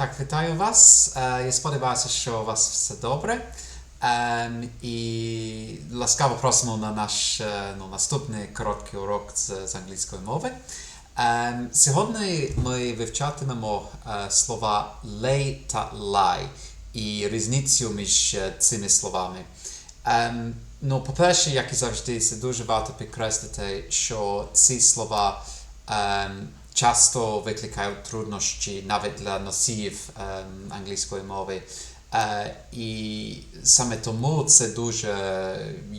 Так, вітаю вас. Е, Я сподіваюся, що у вас все добре. Ем, І ласкаво просимо на наш е, ну, наступний короткий урок з, з англійської мови. Ем, Сьогодні ми вивчатимемо е, слова лей та лай і різницю між цими словами. Ем, Ну, по-перше, як і завжди, це дуже варто підкреслити, що ці слова часто викликають труднощі навіть для носіїв ем, англійської мови. Е, і саме тому це дуже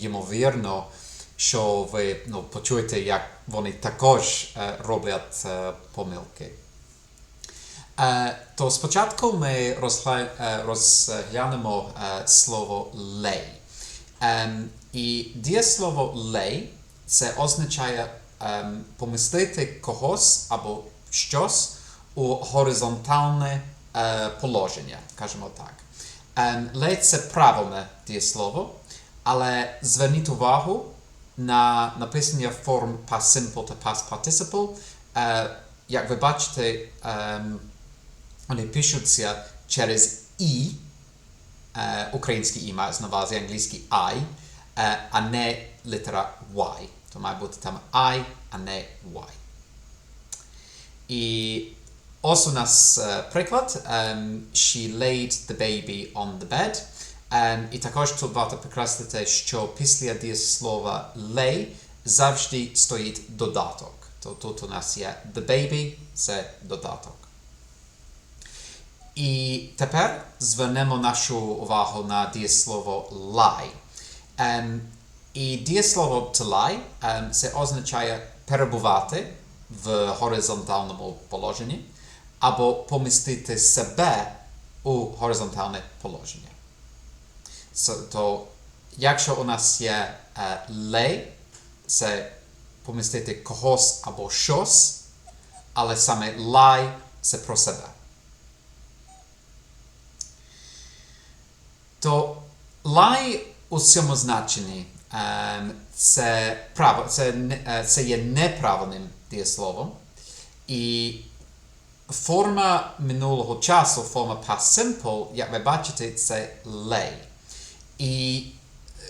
ймовірно, що ви ну, почуєте, як вони також е, роблять е, помилки. Е, то спочатку ми розгля... е, розглянемо е, слово лей. Ем, і дієслово лей це означає ем, помістити когось або щось у горизонтальне е, положення, кажемо так. Ем, лей це правильне дієслово, але зверніть увагу на написання форм past simple та past participle. Е, як ви бачите, ем, вони пишуться через і, е, український і має на англійський I, е, а не літера Y. То має бути там I, а не Y. І ось у нас приклад. she laid the baby on the bed. І також тут варто підкреслити, що після дієслова lay завжди стоїть додаток. То тут у нас є the baby, це додаток. І тепер звернемо нашу увагу на дієслово lie. І дієслово to lie це означає перебувати в горизонтальному положенні або помістити себе у горизонтальне положення. То якщо у нас є lay, це помістити когось або щось, але саме lie це про себе. То lie у цьому значенні це, право, це, е, це є неправильним дієсловом. І форма минулого часу, форма past simple, як ви бачите, це lay. І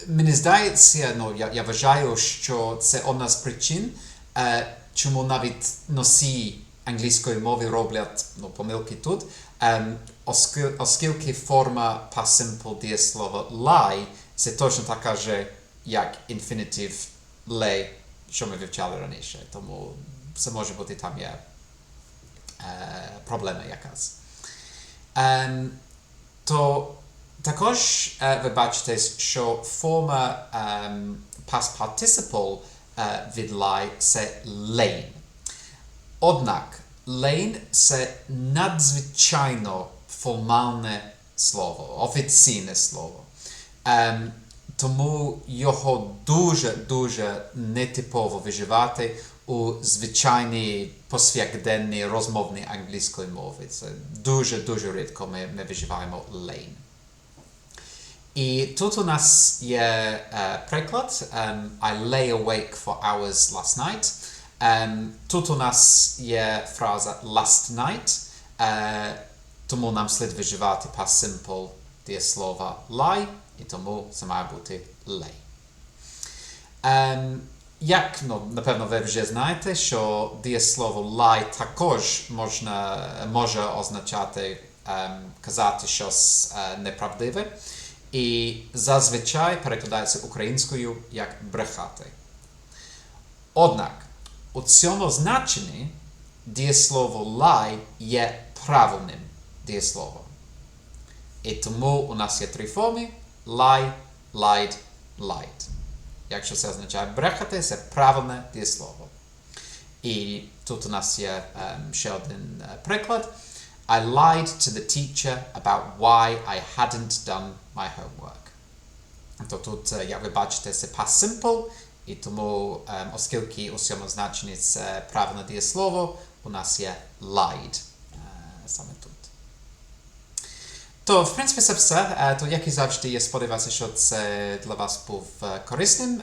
мені здається, ну, я, я вважаю, що це одна з причин, е, чому навіть носії англійської мови роблять ну, помилки тут, ем, оскільки форма past simple дієслова lie це точно така же, як infinitive lay, що ми вивчали раніше. Тому це може бути там є е, проблема якась. Ем, то також е, ви бачите, що форма ем, past participle е, від lie це lane. Однак lane це надзвичайно формальне слово, офіційне слово. Ем, тому його дуже-дуже нетипово виживати у звичайній повсякденній розмовній англійської мови. Це дуже-дуже рідко ми, ми виживаємо lane. І тут у нас є е, приклад um, I lay awake for hours last night. Ем, тут у нас є фраза last night, е, тому нам слід виживати past simple дієслова lie, і тому це має бути lay. Ем, як, ну, напевно, ви вже знаєте, що дієслово lie також можна, може означати ем, казати щось е, неправдиве, і зазвичай перекладається українською як брехати. Однак у цьому значенні дієслово lie є правильним дієсловом. І тому у нас є три форми: lie, lied, lied. Якщо це означає брехати, це правильне дієслово. І тут у нас є ем, ще один е, приклад. I lied to the teacher about why I hadn't done my homework. То тут, е, як ви бачите, це past simple, і тому, ем, оскільки у цьому значенні це правильне дієслово, у нас є lied е, саме тут. То, в принципі, це все. То, як і завжди, я сподіваюся, що це для вас був корисним.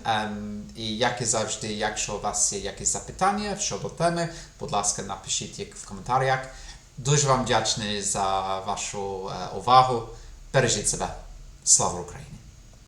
І як і завжди, якщо у вас є якісь запитання щодо теми, будь ласка, напишіть їх в коментарях. Дуже вам вдячний за вашу увагу. Бережіть себе. Слава Україні!